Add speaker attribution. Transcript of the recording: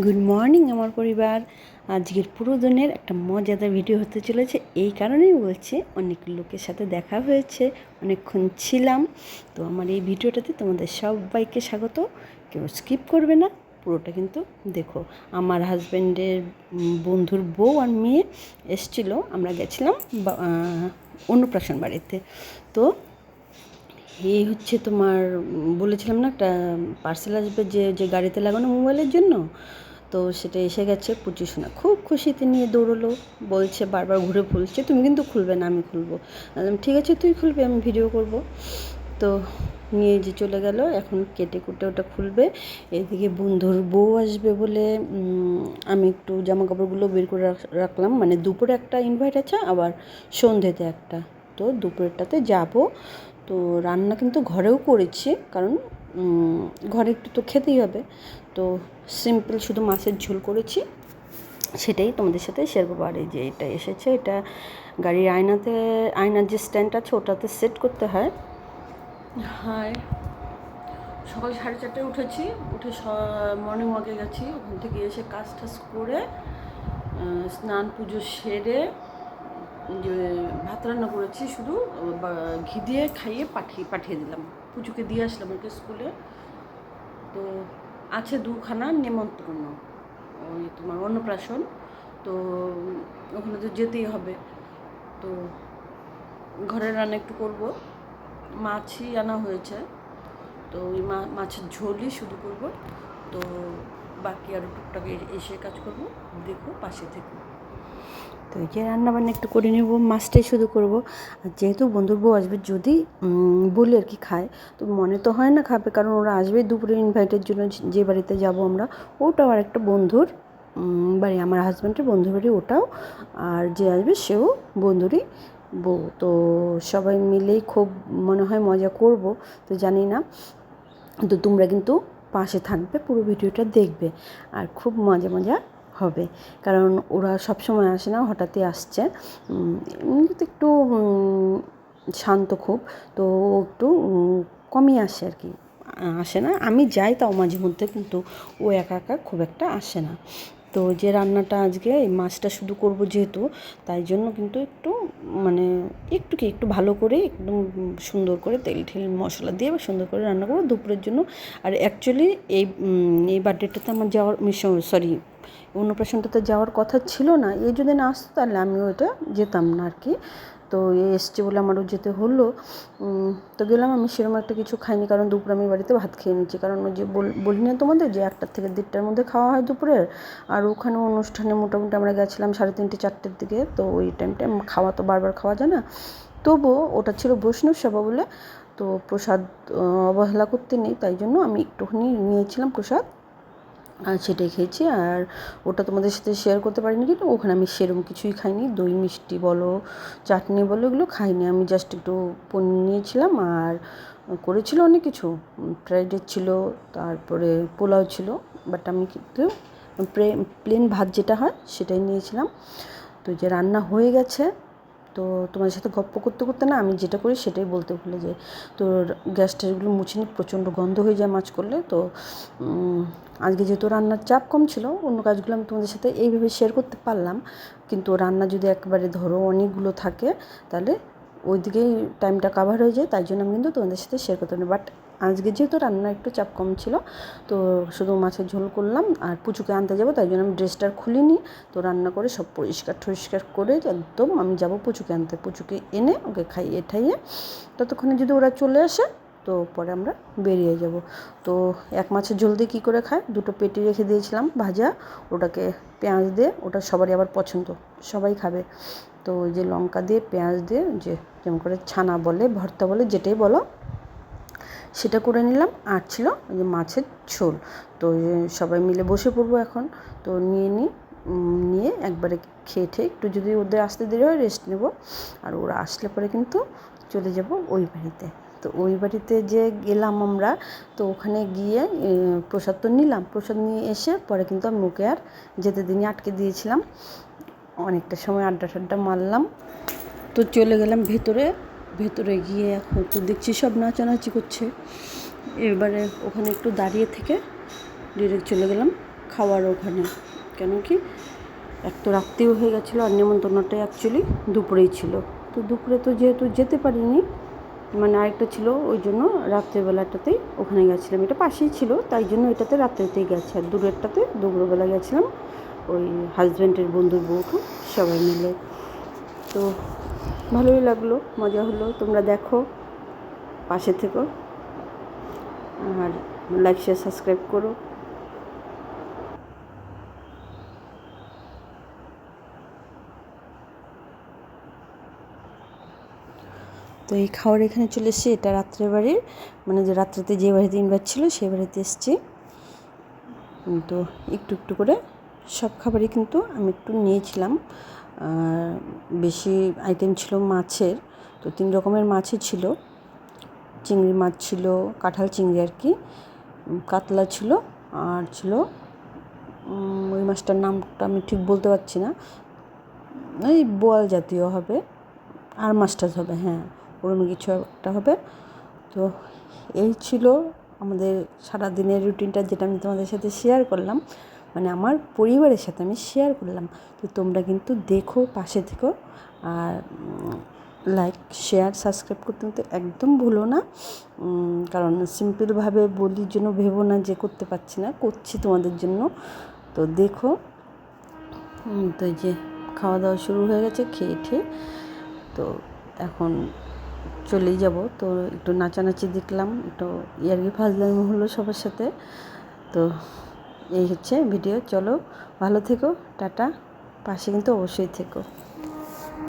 Speaker 1: Good morning আমার পরিবার। আজকের পুরো দিনের একটা মজাদার ভিডিও হতে চলেছে। এই কারণেই বলছি অনেক লোকের সাথে দেখা হয়েছে, অনেকক্ষণ ছিলাম। তো আমার এই ভিডিওটাতে তোমাদের সবাইকে স্বাগত। কেউ স্কিপ করবে না, পুরোটা কিন্তু দেখো। আমার হাজব্যান্ডের বন্ধুর বউ আর মেয়ে এসছিল, আমরা গেছিলাম অন্নপ্রাশন বাড়িতে। তো এই হচ্ছে তোমার বলেছিলাম না একটা পার্সেল আসবে যে যে গাড়িতে লাগানো মোবাইলের জন্য? তো সেটা এসে গেছে পুচি শোনা খুব খুশিতে নিয়ে দৌড়লো, বলছে বারবার ঘুরে ফুলছে তুমি কিন্তু খুলবে না, আমি খুলবো। ঠিক আছে, তুই খুলবি, আমি ভিডিও করব। তো নিয়ে যে চলে গেল, এখন কেটে কুটে ওটা খুলবে। এদিকে বন্ধুর বউ আসবে বলে আমি একটু জামা কাপড়গুলো বের করে রাখ- রাখলাম। মানে দুপুরে একটা ইনভাইট আছে, আবার সন্ধ্যেতে একটা। তো দুপুরেরটাতে যাব। তো রান্না কিন্তু ঘরেও করেছি, কারণ ঘরে একটু তো খেতেই হবে। তো সিম্পল শুধু মাছের ঝোল করেছি, সেটাই তোমাদের সাথে শেয়ার করব। আর এই যে এটা এসেছে, এটা গাড়ির আয়নাতে, আয়নার যে স্ট্যান্ড আছে, ওটাতে সেট করতে হয়। হাই, সকাল সাড়ে চারটায় উঠেছি, উঠে স মর্নিং ওয়াকে গেছি। ওখান থেকে এসে কাজ টাজ করে স্নান পুজো সেরে ভাত রান্না করেছি, শুধু ঘি দিয়ে খাইয়ে পাঠিয়ে পাঠিয়ে দিলাম। পুজোকে দিয়ে আসলাম ওকে স্কুলে। তো আছে দুখানা নেমন্তন্ন, ওই তোমার অন্নপ্রাশন। তো ওখানে তো যেতেই হবে। তো ঘরের রান্না একটু করব। মাছই আনা হয়েছে। তো ওই মাছের ঝোলই শুধু করব। তো বাকি আরও টুকটাক এসে কাজ করব। দেখো, পাশে থেকে। তো এই যে রান্নাবান্না একটু করে নেব, মাছটাই শুধু করব। আর যেহেতু বন্ধুর বউ আসবে, যদি বলি আর কি খায়, তো মনে তো হয় না খাবে, কারণ ওরা আসবে দুপুরে ইনভাইটের জন্য, যে বাড়িতে যাব আমরা, ওটাও আর একটা বন্ধুর বাড়ি, আমার হাজব্যান্ডের বন্ধুর বাড়ি ওটাও, আর যে আসবে সেও বন্ধুরই বউ। তো সবাই মিলেই খুব মনে হয় মজা করব, তো জানি না, তো তোমরা কিন্তু পাশে থাকবে, পুরো ভিডিওটা দেখবে, আর খুব মজা মজা হবে। কারণ ওরা সব সময় আসে না, হঠাৎই আসছে। এমনিতে একটু শান্ত খুব। তো একটু কমই আসে আর কি। আসে না। আমি যাই তাও মাঝে মধ্যে, কিন্তু ও একা একা খুব একটা আসে না। তো যে রান্নাটা আজকে, এই মাছটা শুধু করব যেহেতু, তাই জন্য কিন্তু একটু মানে একটু কি, একটু ভালো করে, একদম সুন্দর করে তেল ঠেল মশলা দিয়ে বা সুন্দর করে রান্না করব দুপুরের জন্য। আর অ্যাকচুয়ালি এই এই বার্থডেটাতে আমার যাওয়ার সরি অন্নপ্রাশনটাতে যাওয়ার কথা ছিল না। এই যদি না আসতো তাহলে আমি ওইটা যেতাম না আর কি। তো এ এসছে বলে আমারও যেতে হলো। তো গেলাম আমি, সেরকম একটা কিছু খাইনি কারণ দুপুরে আমি বাড়িতে ভাত খেয়ে নিচ্ছি। কারণ ওই যে বল- বলি না তোমাদের যে একটার থেকে দেড়টার মধ্যে খাওয়া হয় দুপুরের? আর ওখানে অনুষ্ঠানে মোটামুটি আমরা গেছিলাম সাড়ে তিনটে, চারটের দিকে। তো ওই টাইমটা খাওয়া তো বারবার খাওয়া যায় না। তবুও ওটা ছিল বৈষ্ণব সভা বলে। তো প্রসাদ অবহেলা করতে নেই। তাই জন্য আমি একটুখানি নিয়েছিলাম প্রসাদ। সেটাই খেয়েছি আর ওটা তোমাদের সাথে শেয়ার করতে পারিনি কিন্তু ওখানে আমি সেরকম কিছুই খাইনি। দই, মিষ্টি বলো, চাটনি বলো, এগুলো খাইনি। আমি জাস্ট একটু পনির নিয়েছিলাম আর করেছিল অনেক কিছু। ফ্রাইড রাইস ছিল, তারপরে পোলাও ছিল বাট আমি কিন্তু প্লেন ভাত যেটা হয় সেটাই নিয়েছিলাম। তো যে রান্না হয়ে গেছে তো তোমাদের সাথে গপ্প করতে করতে না আমি যেটা করি সেটাই বলতে ভুলে যাই। তো গ্যাস ট্যাসগুলো মুছে নিই প্রচণ্ড গন্ধ হয়ে যায় মাছ করলে। তো আজকে যেহেতু রান্নার চাপ কম ছিল, অন্য কাজগুলো আমি তোমাদের সাথে এইভাবে শেয়ার করতে পারলাম। কিন্তু রান্না যদি একবারে ধরো অনেকগুলো থাকে, তাহলে ওইদিকেই টাইমটা কাভার হয়ে যায়, তাই জন্য আমি কিন্তু তোমাদের সাথে শেয়ার করতে পারি। বাট আজকে যেহেতু রান্না একটু চাপ কম ছিল, তো শুধু মাছের ঝোল করলাম আর পুচুকে আনতে যাব, তাই জন্য আমি ড্রেসটা খুলিনি। তো রান্না করে সব পরিষ্কার টরিষ্কার করে একদম আমি যাব পুচুকে আনতে। পুচুকে এনে ওকে খাইয়ে ঠাইয়ে ততক্ষণে যদি ওরা চলে আসে, তো পরে আমরা বেরিয়ে যাব। তো এক মাছের ঝোল দিয়ে কী করে খায়? দুটো পেটি রেখে দিয়েছিলাম ভাজা, ওটাকে পেঁয়াজ দিয়ে, ওটা সবারই আবার পছন্দ, সবাই খাবে। তো ওই যে লঙ্কা দিয়ে, পেঁয়াজ দিয়ে, যে যেমন করে ছানা বলে, ভর্তা বলে, যেটাই বলো, সেটা করে নিলাম। আর ছিল ওই যে মাছের ঝোল। তো সবাই মিলে বসে পড়ব এখন। তো নিয়ে নিই নিয়ে একবারে খেয়ে ঠেয়ে একটু যদি ওদের আসতে দেরি হয় রেস্ট নেব। আর ওরা আসলে পরে কিন্তু চলে যাব ওই বাড়িতে। তো ওই বাড়িতে যে গেলাম আমরা, তো ওখানে গিয়ে প্রসাদ তো নিলাম। প্রসাদ নিয়ে এসে পরে কিন্তু আমি মুখে আর যেতে দিনই আটকে দিয়েছিলাম। অনেকটা সময় আড্ডা টাড্ডা মারলাম। তো চলে গেলাম ভেতরে ভেতরে গিয়ে এখন তো দেখছি সব নাচানাচি করছে। এবারে ওখানে একটু দাঁড়িয়ে থেকে ডিরেক্ট চলে গেলাম খাওয়ার ওখানে। কেন কি, এক তো রাত্রিও হয়ে গেছিল আর নেমন্তন্নটা অ্যাকচুয়ালি দুপুরেই ছিল। তো দুপুরে তো যেহেতু যেতে পারিনি মানে আরেকটা ছিল ওই জন্য রাত্রেবেলাটাতেই ওখানে গেছিলাম। এটা পাশেই ছিল, তাই জন্য এটাতে রাত্রেতেই গেছে। আর দূরেরটাতে দুপুরবেলা গেছিলাম। ওই হাজব্যান্ডের বন্ধুর বউকে সবাই মিলে। তো ভালোই লাগল, মজা হলো। তোমরা দেখো, পাশে থেকো। আর লাইক শেয়ার সাবস্ক্রাইব করো। তো এই খাওয়ার এখানে চলে এসেছি, এটা রাত্রের বাড়ির। মানে যে রাত্রেতে যে বাড়িতে ইনভাইট ছিল সেই বাড়িতে এসেছি। তো একটু একটু করে সব খাবারই কিন্তু আমি একটু নিয়েছিলাম। বেশি আইটেম ছিল মাছের, তো তিন রকমের মাছই ছিল। চিংড়ি মাছ ছিল, কাঁঠাল চিংড়ি আর কি কাতলা ছিল, আর ছিল ওই মাছটার নামটা আমি ঠিক বলতে পারছি না। ওই বোয়াল জাতীয় হবে, আর মাছটা হবে হ্যাঁ ওরকম কিছু একটা হবে। তো এই ছিল আমাদের সারাদিনের রুটিনটা যেটা আমি তোমাদের সাথে শেয়ার করলাম। মানে আমার পরিবারের সাথে আমি শেয়ার করলাম। তো তোমরা কিন্তু দেখো, পাশে থেকো। আর লাইক শেয়ার সাবস্ক্রাইব করতে কিন্তু একদম ভুলো না। কারণ সিম্পলভাবে বলির জন্য ভেবো না যে করতে পারছি না, করছি তোমাদের জন্য। তো দেখো তো যে খাওয়া দাওয়া শুরু হয়ে গেছে, খেয়ে খেয়ে তো এখন চলেই যাব। তো একটু নাচানাচি দেখলাম, একটু ইয়ার্কি ফাজলামি হলো সবার সাথে। তো এই হচ্ছে ভিডিও চলো ভালো থেকো টাটা পাশে কিন্তু অবশ্যই থেকো।